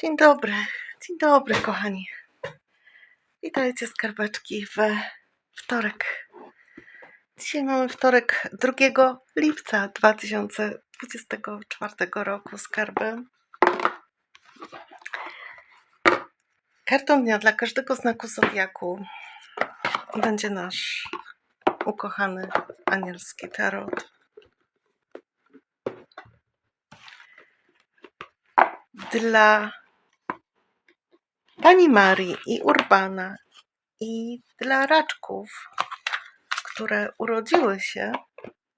Dzień dobry, dzień dobry, kochani. Witajcie, skarbeczki, we wtorek. Dzisiaj mamy wtorek 2 lipca 2024 roku, skarby. Kartą dnia dla każdego znaku zodiaku będzie nasz ukochany anielski tarot. Dla Pani Marii i Urbana i dla raczków, które urodziły się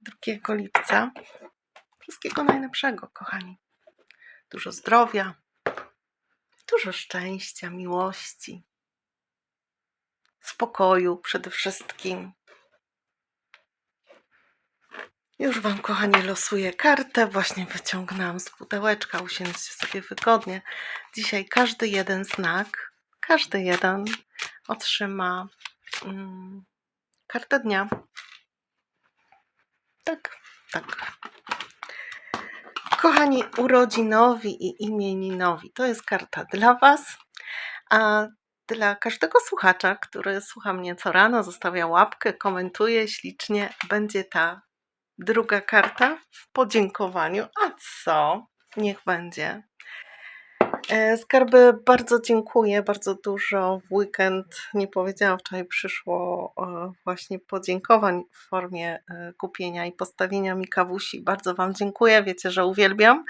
2 lipca. Wszystkiego najlepszego, kochani. Dużo zdrowia, dużo szczęścia, miłości, spokoju przede wszystkim. Już Wam, kochani, losuję kartę. Właśnie wyciągnęłam z pudełeczka. Usiądźcie sobie wygodnie. Dzisiaj każdy jeden znak, każdy jeden otrzyma mm, kartę dnia. Tak, tak. Kochani urodzinowi i imieninowi, to jest karta dla Was, a dla każdego słuchacza, który słucha mnie co rano, zostawia łapkę, komentuje ślicznie, będzie ta druga karta w podziękowaniu. A co? Niech będzie. E, Skarby, bardzo dziękuję, bardzo dużo w weekend, nie powiedziałam, wczoraj przyszło e, właśnie podziękowań w formie e, kupienia i postawienia mi kawusi. Bardzo Wam dziękuję, wiecie, że uwielbiam,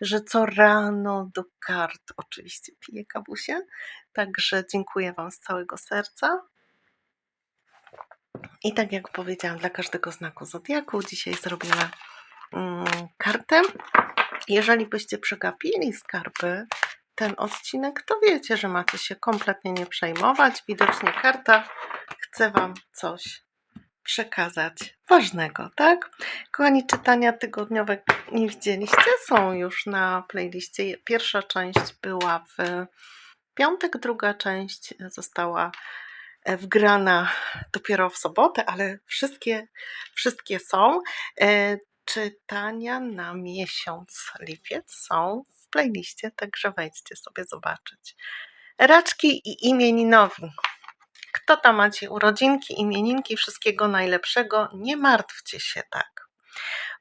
że co rano do kart oczywiście piję kawusie, także dziękuję Wam z całego serca. I tak jak powiedziałam, dla każdego znaku zodiaku dzisiaj zrobimy mm, kartę. Jeżeli byście przegapili skarby ten odcinek, to wiecie, że macie się kompletnie nie przejmować. Widocznie karta chce Wam coś przekazać ważnego, tak? Kochani, czytania tygodniowe nie widzieliście, są już na playliście. Pierwsza część była w piątek, druga część została wgrana dopiero w sobotę, ale wszystkie, wszystkie są. E, Czytania na miesiąc lipiec są w playliście, także wejdźcie sobie zobaczyć. Raczki i imieninowi. Kto tam macie urodzinki, imieninki, wszystkiego najlepszego, nie martwcie się tak,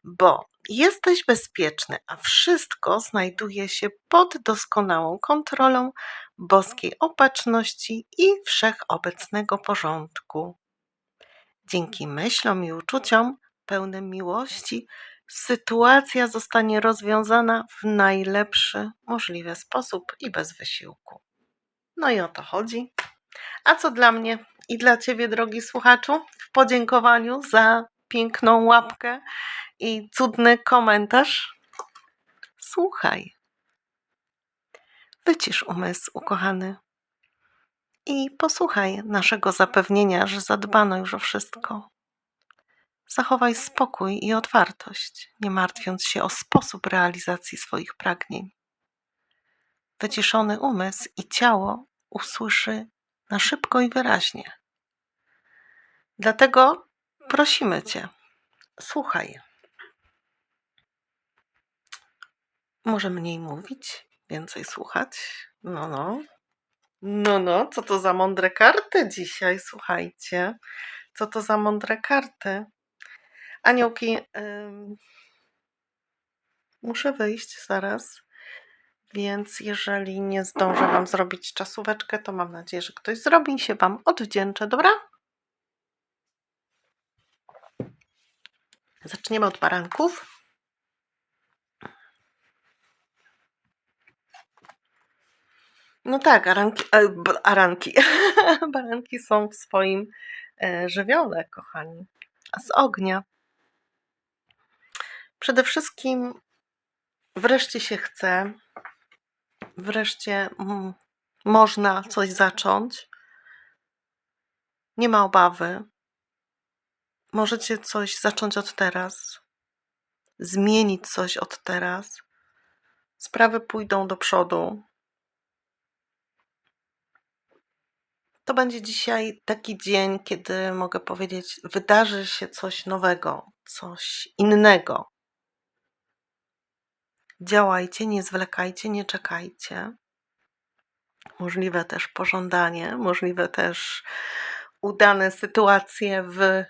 bo jesteś bezpieczny, a wszystko znajduje się pod doskonałą kontrolą boskiej opatrzności i wszechobecnego porządku. Dzięki myślom i uczuciom pełnym miłości sytuacja zostanie rozwiązana w najlepszy możliwy sposób i bez wysiłku. No i o to chodzi. A co dla mnie i dla Ciebie, drogi słuchaczu, w podziękowaniu za piękną łapkę i cudny komentarz? Słuchaj. Wycisz umysł, ukochany, i posłuchaj naszego zapewnienia, że zadbano już o wszystko. Zachowaj spokój i otwartość, nie martwiąc się o sposób realizacji swoich pragnień. Wyciszony umysł i ciało usłyszy na szybko i wyraźnie. Dlatego prosimy Cię, słuchaj. Może mniej mówić, więcej słuchać? No, no. No, no, co to za mądre karty dzisiaj, słuchajcie. Co to za mądre karty? Aniołki, muszę wyjść zaraz, więc jeżeli nie zdążę Wam zrobić czasóweczkę, to mam nadzieję, że ktoś zrobi się Wam odwdzięczę, dobra? Zaczniemy od baranków. No tak, aranki, aranki. baranki są w swoim e, żywiole, kochani, z ognia. Przede wszystkim wreszcie się chce, wreszcie mm, można coś zacząć. Nie ma obawy. Możecie coś zacząć od teraz, zmienić coś od teraz. Sprawy pójdą do przodu. To będzie dzisiaj taki dzień, kiedy mogę powiedzieć, wydarzy się coś nowego, coś innego. Działajcie, nie zwlekajcie, nie czekajcie. możliwe też pożądanie, możliwe też udane sytuacje w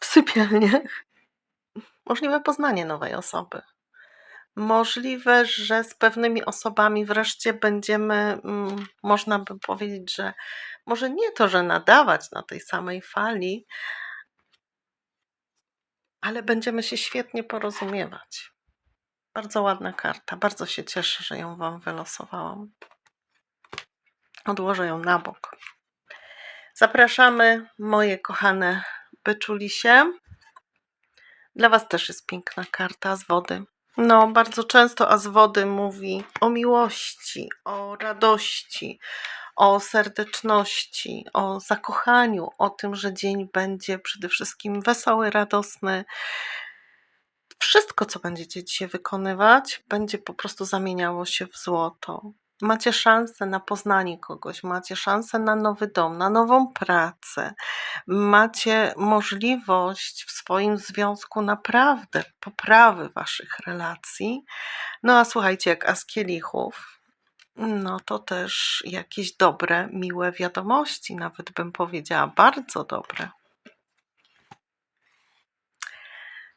w sypialniach, możliwe poznanie nowej osoby. Możliwe, że z pewnymi osobami wreszcie będziemy, mm, można by powiedzieć, że może nie to, że nadawać na tej samej fali, ale będziemy się świetnie porozumiewać. Bardzo ładna karta. Bardzo się cieszę, że ją Wam wylosowałam. Odłożę ją na bok. Zapraszamy, moje kochane byczulisie. Dla Was też jest piękna karta z wody. No, bardzo często a z wody mówi o miłości, o radości, o serdeczności, o zakochaniu, o tym, że dzień będzie przede wszystkim wesoły, radosny. Wszystko, co będziecie dzisiaj wykonywać, będzie po prostu zamieniało się w złoto. Macie szansę na poznanie kogoś, macie szansę na nowy dom, na nową pracę, macie możliwość w swoim związku naprawdę poprawy waszych relacji. No a słuchajcie, jak as kielichów, no to też jakieś dobre, miłe wiadomości, nawet bym powiedziała bardzo dobre.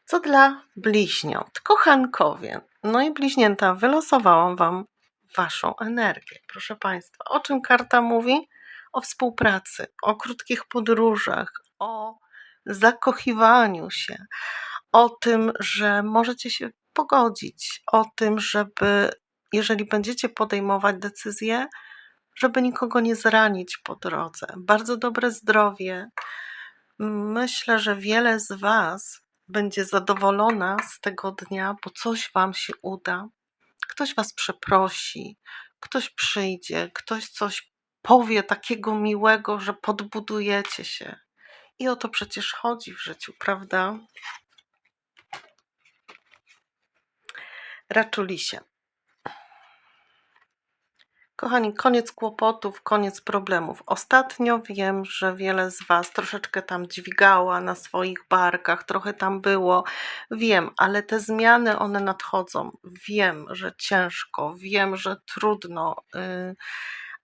Co dla bliźniąt, kochankowie. No i bliźnięta, wylosowałam Wam Waszą energię. Proszę Państwa, o czym karta mówi? O współpracy, o krótkich podróżach, o zakochiwaniu się, o tym, że możecie się pogodzić, o tym, żeby jeżeli będziecie podejmować decyzje, żeby nikogo nie zranić po drodze. Bardzo dobre zdrowie. Myślę, że wiele z Was będzie zadowolona z tego dnia, bo coś Wam się uda. Ktoś Was przeprosi, ktoś przyjdzie, ktoś coś powie takiego miłego, że podbudujecie się. I o to przecież chodzi w życiu, prawda? Raczulisie. Kochani, koniec kłopotów, koniec problemów. Ostatnio wiem, że wiele z Was troszeczkę tam dźwigała na swoich barkach, trochę tam było. Wiem, ale te zmiany one nadchodzą. Wiem, że ciężko, wiem, że trudno, yy,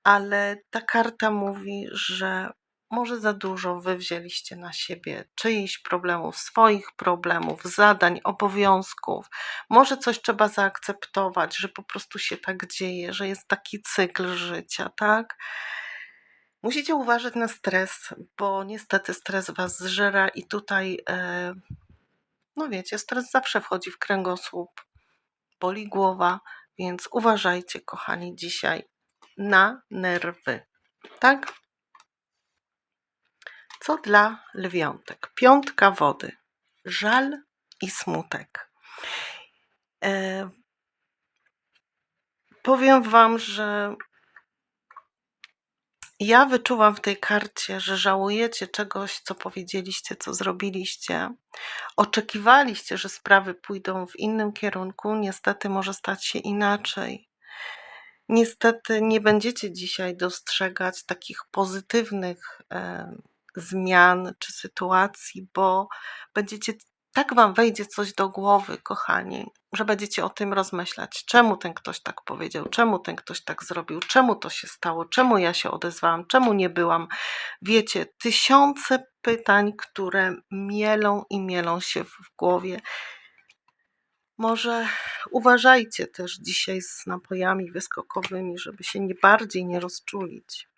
ale ta karta mówi, że może za dużo wy wzięliście na siebie czyichś problemów, swoich problemów, zadań, obowiązków. Może coś trzeba zaakceptować, że po prostu się tak dzieje, że jest taki cykl życia, tak? Musicie uważać na stres, bo niestety stres was zżera i tutaj, e, no wiecie, stres zawsze wchodzi w kręgosłup, boli głowa, więc uważajcie, kochani, dzisiaj na nerwy, tak? Co dla lwiątek? Piątka wody. Żal i smutek. E, powiem Wam, że ja wyczuwam w tej karcie, że żałujecie czegoś, co powiedzieliście, co zrobiliście. Oczekiwaliście, że sprawy pójdą w innym kierunku, niestety może stać się inaczej. Niestety nie będziecie dzisiaj dostrzegać takich pozytywnych e, zmian czy sytuacji, bo będziecie, tak wam wejdzie coś do głowy, kochani, że będziecie o tym rozmyślać. Czemu ten ktoś tak powiedział, czemu ten ktoś tak zrobił, czemu to się stało, czemu ja się odezwałam, czemu nie byłam. Wiecie, tysiące pytań, które mielą i mielą się w głowie. Może uważajcie też dzisiaj z napojami wyskokowymi, żeby się nie bardziej nie rozczulić.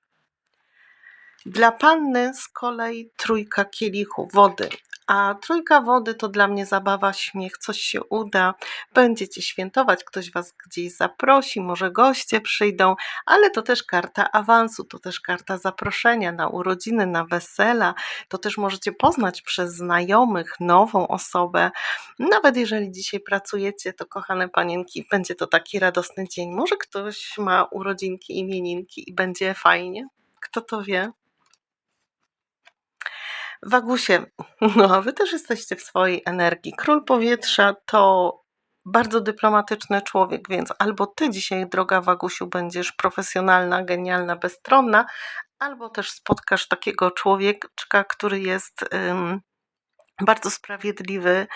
Dla panny z kolei trójka kielichu wody. A trójka wody to dla mnie zabawa, śmiech, coś się uda, będziecie świętować, ktoś was gdzieś zaprosi, może goście przyjdą, ale to też karta awansu, to też karta zaproszenia na urodziny, na wesela, to też możecie poznać przez znajomych nową osobę. Nawet jeżeli dzisiaj pracujecie, to kochane panienki, będzie to taki radosny dzień. Może ktoś ma urodzinki, imieninki i będzie fajnie. Kto to wie? Wagusie, no a wy też jesteście w swojej energii. Król powietrza to bardzo dyplomatyczny człowiek, więc albo ty dzisiaj, droga Wagusiu, będziesz profesjonalna, genialna, bezstronna, albo też spotkasz takiego człowieczka, który jest um, bardzo sprawiedliwy.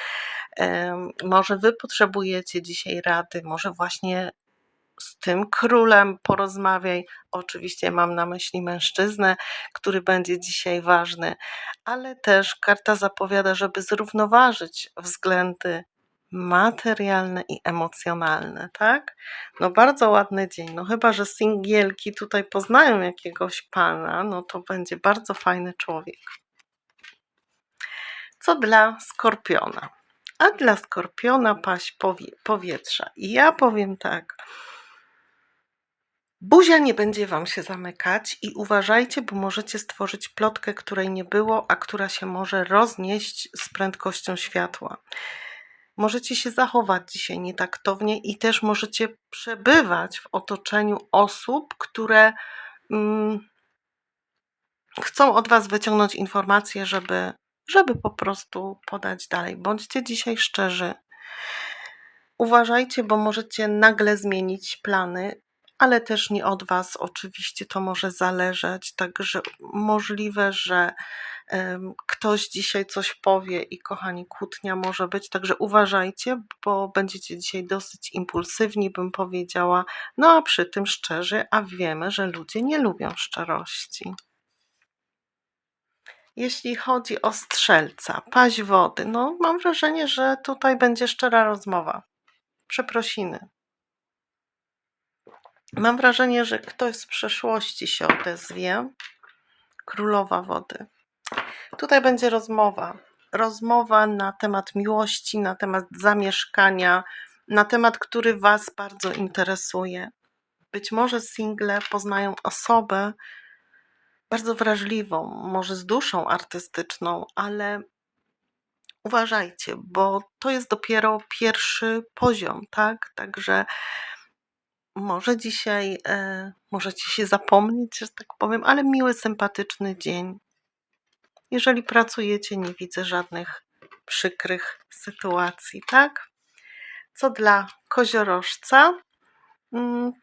Um, może wy potrzebujecie dzisiaj rady, może właśnie z tym królem porozmawiaj. Oczywiście mam na myśli mężczyznę, który będzie dzisiaj ważny, ale też karta zapowiada, żeby zrównoważyć względy materialne i emocjonalne, tak? No bardzo ładny dzień. No chyba, że singielki tutaj poznają jakiegoś pana, no to będzie bardzo fajny człowiek. Co dla skorpiona? A dla skorpiona paść powie, powietrza. I ja powiem tak. Buzia nie będzie wam się zamykać i uważajcie, bo możecie stworzyć plotkę, której nie było, a która się może roznieść z prędkością światła. Możecie się zachować dzisiaj nietaktownie i też możecie przebywać w otoczeniu osób, które mm, chcą od was wyciągnąć informacje, żeby, żeby po prostu podać dalej. Bądźcie dzisiaj szczerzy. Uważajcie, bo możecie nagle zmienić plany, ale też nie od Was oczywiście to może zależeć. Także możliwe, że ktoś dzisiaj coś powie i kochani, kłótnia może być. Także uważajcie, bo będziecie dzisiaj dosyć impulsywni, bym powiedziała. No a przy tym szczerzy, a wiemy, że ludzie nie lubią szczerości. Jeśli chodzi o strzelca, paść wody, no mam wrażenie, że tutaj będzie szczera rozmowa. Przeprosiny. Mam wrażenie, że ktoś z przeszłości się odezwie. Królowa wody. Tutaj będzie rozmowa. Rozmowa na temat miłości, na temat zamieszkania, na temat, który Was bardzo interesuje. Być może single poznają osobę bardzo wrażliwą, może z duszą artystyczną, ale uważajcie, bo to jest dopiero pierwszy poziom, tak? Także może dzisiaj e, możecie się zapomnieć, że tak powiem, ale miły, sympatyczny dzień. Jeżeli pracujecie, nie widzę żadnych przykrych sytuacji, tak? Co dla koziorożca? Mm,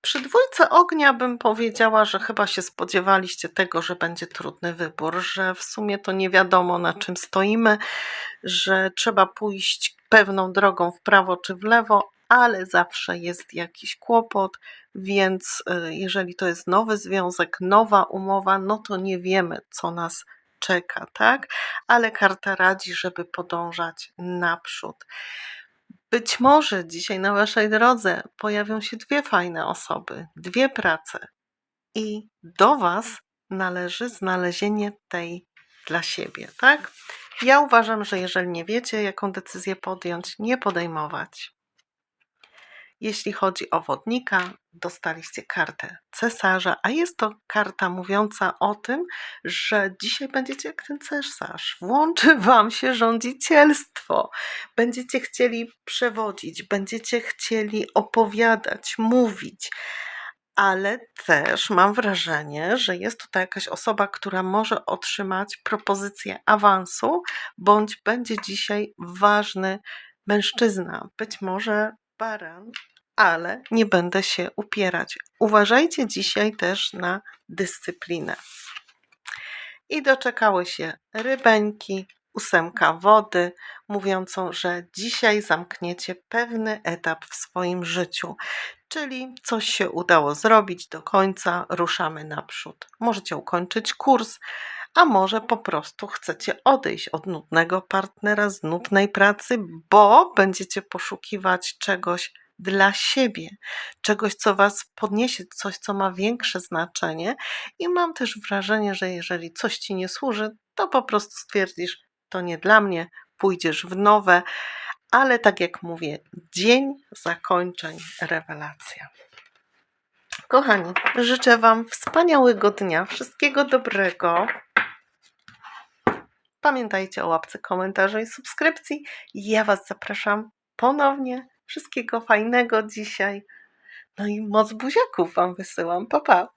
Przy dwójce ognia bym powiedziała, że chyba się spodziewaliście tego, że będzie trudny wybór, że w sumie to nie wiadomo na czym stoimy, że trzeba pójść pewną drogą w prawo czy w lewo, ale zawsze jest jakiś kłopot, więc y, jeżeli to jest nowy związek, nowa umowa, no to nie wiemy, co nas czeka, tak? Ale karta radzi, żeby podążać naprzód. Być może dzisiaj na Waszej drodze pojawią się dwie fajne osoby, dwie prace, i do Was należy znalezienie tej dla siebie, tak? Ja uważam, że jeżeli nie wiecie, jaką decyzję podjąć, nie podejmować. Jeśli chodzi o wodnika, dostaliście kartę cesarza, a jest to karta mówiąca o tym, że dzisiaj będziecie jak ten cesarz. Włączy wam się rządzicielstwo. Będziecie chcieli przewodzić, będziecie chcieli opowiadać, mówić. Ale też mam wrażenie, że jest tutaj jakaś osoba, która może otrzymać propozycję awansu, bądź będzie dzisiaj ważny mężczyzna, być może baran, ale nie będę się upierać. Uważajcie dzisiaj też na dyscyplinę. I doczekały się rybeńki, ósemka wody, mówiącą, że dzisiaj zamkniecie pewny etap w swoim życiu, czyli coś się udało zrobić do końca, ruszamy naprzód. Możecie ukończyć kurs, a może po prostu chcecie odejść od nudnego partnera, z nudnej pracy, bo będziecie poszukiwać czegoś dla siebie, czegoś, co Was podniesie, coś, co ma większe znaczenie. I mam też wrażenie, że jeżeli coś Ci nie służy, to po prostu stwierdzisz, to nie dla mnie, pójdziesz w nowe, ale tak jak mówię, dzień zakończeń, rewelacja. Kochani, życzę Wam wspaniałego dnia, wszystkiego dobrego. Pamiętajcie o łapce, komentarzu i subskrypcji. Ja Was zapraszam ponownie. Wszystkiego fajnego dzisiaj. No i moc buziaków Wam wysyłam. Pa, pa.